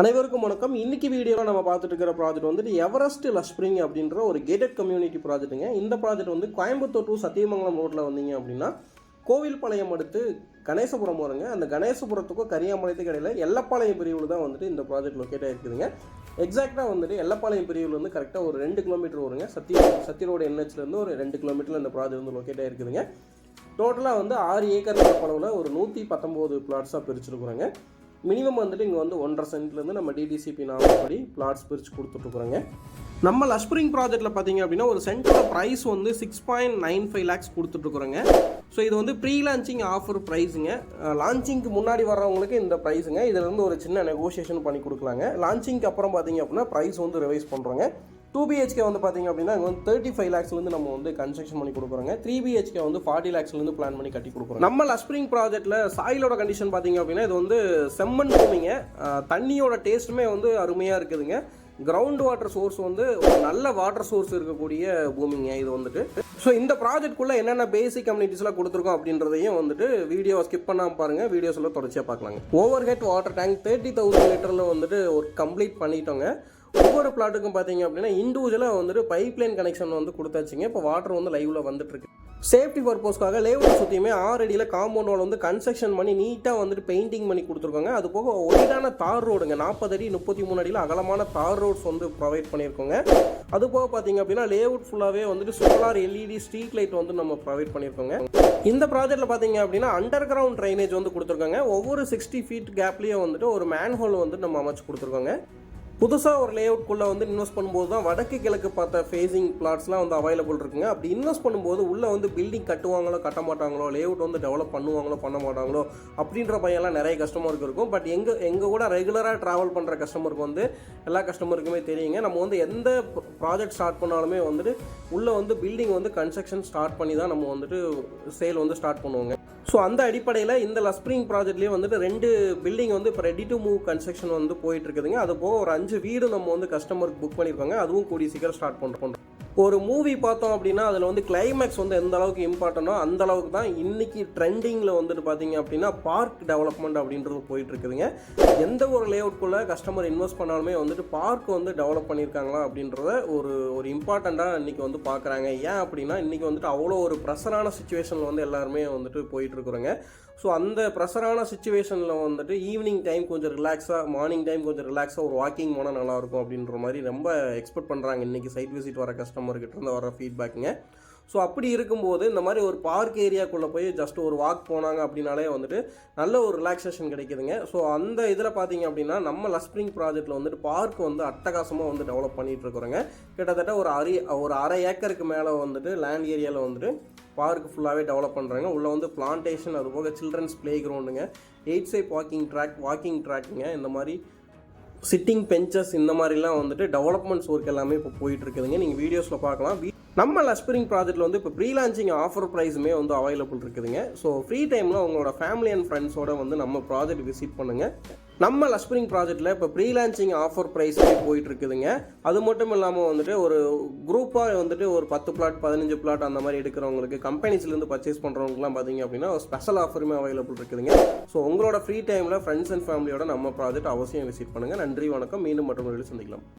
அனைவருக்கும் வணக்கம். இன்னைக்கு வீடியோவில் நம்ம பார்த்துட்டு இருக்கிற ப்ராஜெக்ட் வந்துட்டு எவரெஸ்ட் லஷ்பிரிங் அப்படின்ற ஒரு கேட்டட் கம்யூனிட்டி ப்ராஜெக்ட்டுங்க இந்த ப்ராஜெக்ட் வந்து கோயம்புத்தூர் டு சத்தியமங்கலம் ரோட்டில் வந்தீங்க அப்படின்னா கோவில்பாளையம் அடுத்து கணேசபுரம் வருங்க. அந்த கணேசபுரத்துக்கும் கரியாமலையத்துக்கு இடையில எல்லப்பாளையம் பிரிவில் தான் வந்துட்டு இந்த ப்ராஜெக்ட் லொக்கேட் ஆகிருக்குதுங்க எக்ஸாக்டாக வந்துட்டு எல்லப்பாளையம் பிரிவில் வந்து கரெக்டாக ஒரு ரெண்டு கிலோமீட்டர் வருங்க. சத்திய சத்திய ரோடு என்ஹெச்லேருந்து ஒரு ரெண்டு கிலோமீட்டரில் இந்த ப்ராஜெக்ட் வந்து லொக்கேட் ஆகிருக்குதுங்க டோட்டலாக வந்து ஆறு ஏக்கர் பரப்பளவில் ஒரு நூற்றி பத்தொம்போது பிளாட்ஸாக பிரிச்சுருக்குறோங்க. மினிமம் வந்துட்டு இங்கே வந்து ஒன்றரை சென்ட்லேருந்து நம்ம டிடிசிபி நாமப்படி பிளாட்ஸ் பிரித்து கொடுத்துட்ருக்குறோங்க. நம்ம லஷ்பரிங் ப்ராஜெக்ட்டில் பார்த்தீங்க அப்படின்னா ஒரு சென்டோட ப்ரைஸ் வந்து six point nine five lakhs கொடுத்துட்ருக்குறோங்க. So இது வந்து ப்ரீ லான்ச்சிங் ஆஃபர் ப்ரைஸுங்க லான்ச்சிங்க்கு முன்னாடி வர்றவங்களுக்கு இந்த ப்ரைஸுங்க இதில் இருந்து ஒரு சின்ன நெகோஷியேஷன் பண்ணி கொடுக்கலாங்க. லான்ச்சிங்க்கு அப்புறம் பார்த்தீங்க அப்படின்னா ப்ரைஸ் வந்து ரிவைஸ் பண்ணுறோங்க டூ பிஹெச்கே வந்து பார்த்தீங்க அப்படின்னா இங்கே வந்து தேர்ட்டி ஃபைவ் லேக்ஸ்லேருந்து நம்ம வந்து கன்ஸ்ட்ரக்ஷன் பண்ணி கொடுக்குறோங்க. த்ரீ பிஹெச்கே வந்து ஃபார்ட்டி லேக்ஸ்லேருந்து பிளான் பண்ணி கட்டி கொடுக்குறோம் நம்ம லஸ்பிரிங் ப்ராஜெக்ட்டில் சாயிலோட கண்டிஷன் பார்த்தீங்க அப்படின்னா இது வந்து செம்மண் பூமிங்க. தண்ணியோட டேஸ்ட்டுமே வந்து அருமையாக இருக்குதுங்க. கிரவுண்ட் வாட்டர் சோர்ஸ் வந்து ஒரு நல்ல வாட்டர் சோர்ஸ் இருக்கக்கூடிய பூமிங்க இது வந்துட்டு. ஸோ இந்த ப்ராஜெக்ட்குள்ளே என்னென்ன பேசிக் கம்யூனிட்டிஸ்லாம் கொடுத்துருக்கோம் அப்படின்றதையும் வந்துட்டு வீடியோ ஸ்கிப் பண்ணாமல் பாருங்கள் வீடியோஸில் தொடர்ச்சியாக பார்க்கலாங்க. Overhead water tank thirty thousand லிட்டரில் வந்துட்டு ஒரு கம்ப்ளீட் பண்ணிட்டோங்க. ஒவ்வொரு பிளாட்டுக்கும் பார்த்தீங்க அப்படின்னா இண்டிவிஜுவலாக வந்துட்டு பைப் லைன் கனெக்ஷன் வந்து கொடுத்தாச்சுங்க. இப்போ வாட்டர் வந்து லைவில் வந்துட்டுருக்கு. சேஃப்டி பர்பஸ்க்காக லேவுட் சுற்றியுமே ஆறு அடியில் காம்பவுண்ட் வால் வந்து கன்ஸ்ட்ரக்ஷன் பண்ணி நீட்டாக வந்துட்டு பெயிண்டிங் பண்ணி கொடுத்துருக்கோங்க. அது போக ஒயிடான தார் ரோடுங்க. நாற்பது அடி முப்பத்தி மூணு அடியில் அகலமான தார் ரோட்ஸ் வந்து ப்ரொவைட் பண்ணியிருக்கோங்க. அது போக பார்த்தீங்க அப்படின்னா லேவுட் ஃபுல்லாகவே வந்துட்டு சோலார் எல்இடி ஸ்ட்ரீட் லைட் வந்து நம்ம ப்ரொவைட் பண்ணியிருக்கோங்க. இந்த ப்ராஜெக்ட்டில் பார்த்தீங்க அப்படின்னா அண்டர் கிரவுண்ட் ட்ரைனேஜ் வந்து கொடுத்துருக்காங்க. ஒவ்வொரு சிக்ஸ்டி ஃபீட் கேப்லேயும் வந்துட்டு ஒரு மேன்ஹோல் வந்து நம்ம அமைச்சு கொடுத்துருக்கோங்க. புதுசாக ஒரு லேஅவுட்குள்ளே வந்து இன்வெஸ்ட் பண்ணும்போது தான் வடக்கு கிழக்கு பார்த்த ஃபேஸிங் பிளாட்ஸ்லாம் வந்து அவைலபிள் இருக்குங்க. அப்படி இன்வெஸ்ட் பண்ணும்போது உள்ளே வந்து பில்டிங் கட்டுவாங்களோ கட்ட மாட்டாங்களோ லேஅவுட் வந்து டெவலப் பண்ணுவாங்களோ பண்ண மாட்டாங்களோ அப்படின்ற பையெல்லாம் நிறைய கஸ்டமருக்கு இருக்கும். பட் எங்கள் எங்கள் கூட ரெகுலராக ட்ராவல் பண்ணுற கஸ்டமருக்கு வந்து எல்லா கஸ்டமருக்குமே தெரியுங்க. நம்ம வந்து எந்த ப்ராஜெக்ட் ஸ்டார்ட் பண்ணாலுமே வந்துட்டு உள்ளே வந்து பில்டிங் வந்து கன்ஸ்ட்ரக்ஷன் ஸ்டார்ட் பண்ணி தான் நம்ம வந்துட்டு சேல் வந்து ஸ்டார்ட் பண்ணுவோங்க. ஸோ அந்த அடிப்படையில் இந்த லஸ்பிரிங் ப்ராஜெக்ட்லேயே வந்துட்டு ரெண்டு பில்டிங் வந்து இப்போ ரெடி டு மூவ் கன்ஸ்ட்ரக்ஷன் வந்து போயிட்டு இருக்குதுங்க. அது போக ஒரு அஞ்சு வீடு நம்ம வந்து கஸ்டமருக்கு புக் பண்ணியிருக்காங்க. அதுவும் கூடிய சீக்கிரம் ஸ்டார்ட் பண்ணுறோம் ஒரு மூவி பார்த்தோம் அப்படின்னா அதில் வந்து கிளைமேக்ஸ் வந்து எந்த அளவுக்கு இம்பார்ட்டனோ அந்த அளவுக்கு தான் இன்றைக்கி ட்ரெண்டிங்கில் வந்துட்டு பார்த்தீங்க அப்படின்னா பார்க் டெவலப்மெண்ட் அப்படின்றது போயிட்டு இருக்குதுங்க எந்த ஒரு லேஅவுட்குள்ளே கஸ்டமர் இன்வெஸ்ட் பண்ணாலுமே வந்துட்டு பார்க் வந்து டெவலப் பண்ணியிருக்காங்களா அப்படின்றத ஒரு ஒரு இம்பார்ட்டண்ட்டாக இன்றைக்கி வந்து பார்க்குறாங்க ஏன் அப்படின்னா இன்றைக்கி வந்துட்டு அவ்வளோ ஒரு ப்ரெஷரான சுச்சுவேஷனில் வந்து எல்லாருமே வந்துட்டு போயிட்டுருக்குறோங்க. ஸோ அந்த ப்ரெஷரான சுச்சுவேஷனில் வந்துட்டு ஈவினிங் டைம் கொஞ்சம் ரிலாக்ஸாக மார்னிங் டைம் கொஞ்சம் ரிலாக்ஸாக ஒரு வாக்கிங் போனால் நல்லாயிருக்கும் அப்படின்ற மாதிரி ரொம்ப எக்ஸ்பெக்ட் பண்ணுறாங்க இன்றைக்கி சைட் விசிட் வர கஸ்டமர்கிட்ட இருந்து வர ஃபீட்பேக்குங்க ஸோ அப்படி இருக்கும்போது இந்த மாதிரி ஒரு பார்க் ஏரியாக்குள்ளே போய் ஜஸ்ட் ஒரு வாக் போனாங்க அப்படின்னாலே வந்துட்டு நல்ல ஒரு ரிலாக்ஸேஷன் கிடைக்குதுங்க. ஸோ அந்த இதில் பார்த்தீங்க அப்படின்னா நம்ம லஸ்பிரிங் ப்ராஜெக்ட்டில் வந்துட்டு பார்க் வந்து அட்டகாசமாக வந்து டெவலப் பண்ணிகிட்ருக்குறோங்க இருக்கிறோங்க. கிட்டத்தட்ட ஒரு அரை ஒரு அரை ஏக்கருக்கு மேலே வந்துட்டு லேண்ட் ஏரியாவில் வந்துட்டு பார்க் ஃபுல்லாகவே டெவலப் பண்ணுறாங்க உள்ளே வந்து பிளான்டேஷன் அது போக சில்ட்ரன்ஸ் ப்ளே கிரவுண்டுங்க எயிட் சைப் வாக்கிங் ட்ராக் வாக்கிங் ட்ராக்குங்க இந்த மாதிரி சிட்டிங் பெஞ்சஸ் இந்த மாதிரிலாம் வந்துட்டு டெவலப்மெண்ட்ஸ் ஒர்க் எல்லாமே இப்போ போயிட்டுருக்குதுங்க நீங்கள் வீடியோஸில் பார்க்கலாம். வீ- நம்ம லஸ்பிரிங் ப்ராஜெக்ட்டில் வந்து இப்போ ப்ரீ லான்ச்சிங் ஆஃபர் ப்ரைஸுமே வந்து அவைலபிள் இருக்குதுங்க. ஸோ ஃப்ரீ டைமில் உங்களோட ஃபேமிலி அண்ட் ஃப்ரெண்ட்ஸோட வந்து நம்ம ப்ராஜெக்ட் விசிட் பண்ணுங்கள் நம்ம லஸ்பிரிங் ப்ராஜெக்ட்டில் இப்போ ப்ரீ லான்ச்சிங் ஆஃபர் ப்ரைஸே போயிட்டு இருக்குதுங்க அது மட்டும் இல்லாமல் வந்துட்டு ஒரு குரூப்பாக வந்துட்டு ஒரு பத்து பிளாட் பதினஞ்சு பிளாட் அந்த மாதிரி எடுக்கிறவங்களுக்கு கம்பெனிஸ்லேருந்து பர்ச்சேஸ் பண்ணுறவங்கலாம் பார்த்தீங்க அப்படின்னா ஒரு ஸ்பெஷல் ஆஃபருமே அவைலபிள் இருக்குதுங்க. ஸோ உங்களோட ஃப்ரீ டைமில் ஃப்ரெண்ட்ஸ் அண்ட் ஃபேமிலியோட நம்ம ப்ராஜெக்ட் அவசியம் விசிட் பண்ணுங்கள் நன்றி வணக்கம். மீண்டும் மற்றொரு சந்திக்கலாம்.